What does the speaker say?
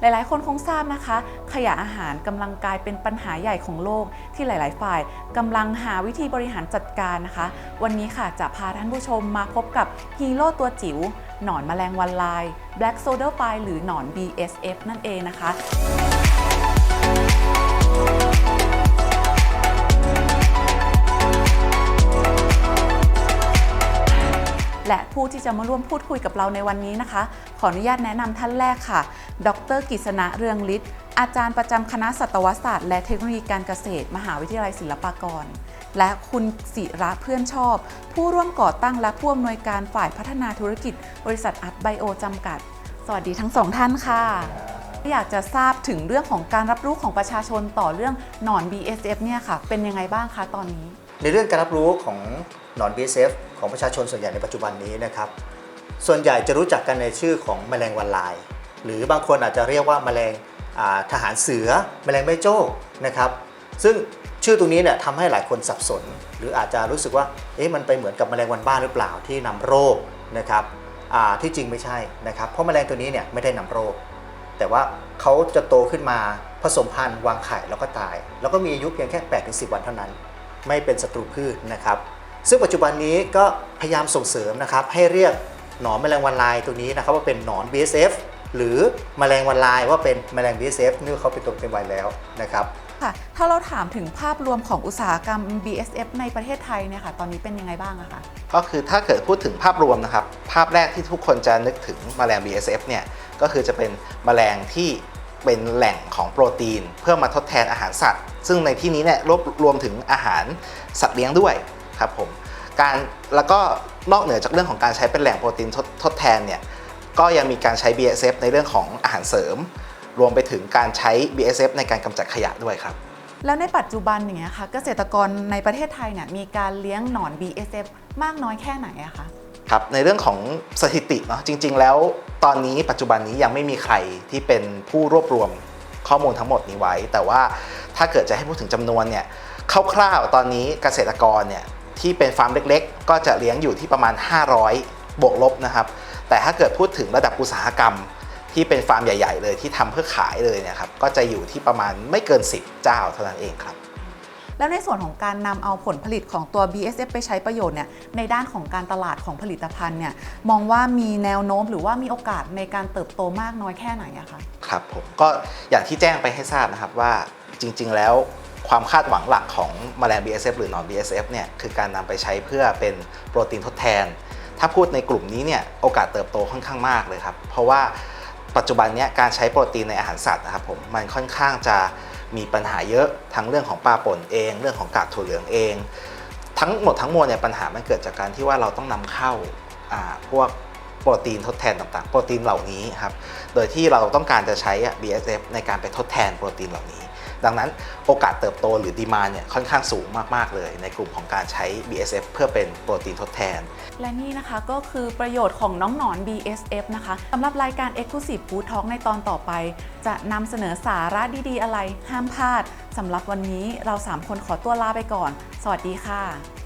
หลายๆ คนคงทราบนะคะ ขยะอาหารกำลังกลายเป็นปัญหาใหญ่ของโลกที่หลาย ๆ ฝ่ายกำลังหาวิธีบริหารจัดการนะคะ วันนี้ค่ะจะพาท่านผู้ชมมาพบกับฮีโร่ตัวจิ๋วหนอนแมลงวันลาย Black Soldier Fly หรือหนอน BSF นั่นเองนะคะ และผู้ที่จะมาร่วมพูดคุยกับเราในวันนี้นะคะ ขออนุญาตแนะนำท่านแรกค่ะ ดรกิษณะเรืองฤทธิ์อาจารย์ประจำคณะสัตวศาสตร์ และเทคโนโลยีการเกษตร มหาวิทยาลัยศิลปากร และคุณศิระเพื่อนชอบ ผู้ร่วมก่อตั้งและผู้อำนวยการฝ่ายพัฒนาธุรกิจ บริษัทอัพไบโอจำกัด สวัสดีทั้งสองท่านค่ะ อยากจะทราบถึงเรื่องของการรับรู้ของประชาชนต่อเรื่องหนอน BSF เนี่ยค่ะ เป็นยังไงบ้างคะตอนนี้ ในเรื่องการรับรู้ของหนอน BSF ของประชาชนส่วนใหญ่ในปัจจุบันนี้นะครับ ส่วนใหญ่จะรู้จักกันในชื่อของแมลงวันลาย หรือบางคนอาจจะเรียกว่าแมลงทหารเสือ แมลงแม่โจ้นะครับ ซึ่งชื่อตรงนี้เนี่ยทำให้หลายคนสับสน หรืออาจจะรู้สึกว่าเอ๊ะมันไปเหมือนกับแมลงวันบ้านหรือเปล่าที่นำโรคนะครับที่จริงไม่ใช่นะครับ เพราะแมลงตัวนี้เนี่ยไม่ได้นำโรค แต่ว่าเขาจะโตขึ้นมาผสมพันธุ์วางไข่แล้วก็ตาย แล้วก็มีอายุเพียงแค่8-10 วันเท่านั้น ไม่เป็นศัตรูพืชนะครับ ซึ่งปัจจุบันนี้ก็พยายามส่งเสริมนะครับให้เรียกหนอนแมลงวันลายตัวนี้นะครับว่าเป็นหนอน BSF หรือแมลงวันลายว่าเป็นแมลง BSF เนื่องเขาเป็นตัวเป็นวัยแล้วนะครับค่ะถ้าเราถามถึงภาพรวมของอุตสาหกรรม BSF ในประเทศไทยเนี่ยค่ะตอนนี้เป็นยังไงบ้างอะคะก็คือถ้าเกิดพูดถึงภาพรวมนะครับ ภาพแรกที่ทุกคนจะนึกถึงแมลง BSF เนี่ยก็คือจะเป็นแมลงที่ เป็นแหล่งของโปรตีน เพื่อมาทดแทนอาหารสัตว์ ซึ่งในที่นี้เนี่ยรวบรวมถึงอาหารสัตว์เลี้ยงด้วยครับผมการแล้วก็นอกเหนือจากเรื่องของการใช้เป็นแหล่งโปรตีนทดทดแทนเนี่ยก็ยังมีการใช้ BSF ในเรื่องของอาหารเสริม รวมไปถึงการใช้ BSF ในการกำจัดขยะด้วยครับแล้วในปัจจุบันอย่างเงี้ยค่ะเกษตรกรในประเทศไทยเนี่ยมีการเลี้ยงหนอน BSF มากน้อยแค่ไหนอะคะ ครับในเรื่องของสถิติเนาะจริง ๆ แล้วตอนนี้ปัจจุบันนี้ยังไม่มีใครที่เป็นผู้รวบรวมข้อมูลทั้งหมดนี้ไว้ แต่ว่าถ้าเกิดจะให้พูดถึงจำนวนเนี่ยคร่าวๆตอนนี้เกษตรกรเนี่ยที่เป็นฟาร์มเล็ก ๆ ก็จะเลี้ยงอยู่ที่ประมาณ 500 บวกลบนะครับ แต่ถ้าเกิดพูดถึงระดับอุตสาหกรรมที่เป็นฟาร์มใหญ่ ๆ เลยที่ทำเพื่อขายเลยเนี่ยครับก็จะอยู่ที่ประมาณไม่เกิน 10 เจ้าเท่านั้นเองครับ แล้วในส่วนของการนำเอาผลผลิตของตัว BSF ไปใช้ประโยชน์เนี่ยในด้านของการตลาดของผลิตภัณฑ์เนี่ยมองว่ามีแนวโน้มหรือว่ามีโอกาสในการเติบโตมากน้อยแค่ไหนอะคะครับผมก็อย่างที่แจ้งไปให้ทราบนะครับว่าจริง ๆ แล้วความคาดหวังหลักของแมลง BSF หรือหนอน BSF เนี่ยคือการนำไปใช้เพื่อเป็นโปรตีนทดแทน ถ้าพูดในกลุ่มนี้เนี่ยโอกาสเติบโตค่อนข้างมากเลยครับ เพราะว่าปัจจุบันนี้การใช้โปรตีนในอาหารสัตว์นะครับผมมันค่อนข้างจะ มีปัญหาเยอะทั้งเรื่องของปลาป่นเอง เรื่องของกากถั่วเหลืองเอง ทั้งหมดทั้งมวลเนี่ยปัญหามันเกิดจากการที่ว่าเราต้องนำเข้าพวก โปรตีนทดแทนต่างๆ โปรตีนเหล่านี้ครับ โดยที่เราต้องการจะใช้ BSF ในการไปทดแทนโปรตีนเหล่านี้ ดังนั้นโอกาสเติบโตหรือดีมาเนี่ยค่อนข้างสูงมาก ๆ เลย ในกลุ่มของการใช้ BSF เพื่อเป็นโปรตีนทดแทน และนี่นะคะก็คือประโยชน์ของน้องหนอน BSF นะคะสำหรับรายการ Exclusive Food Talk ในตอนต่อไป จะนำเสนอสาระดีๆ อะไร ห้ามพลาดสำหรับวันนี้เรา 3 คนขอตัวลาไปก่อน สวัสดีค่ะ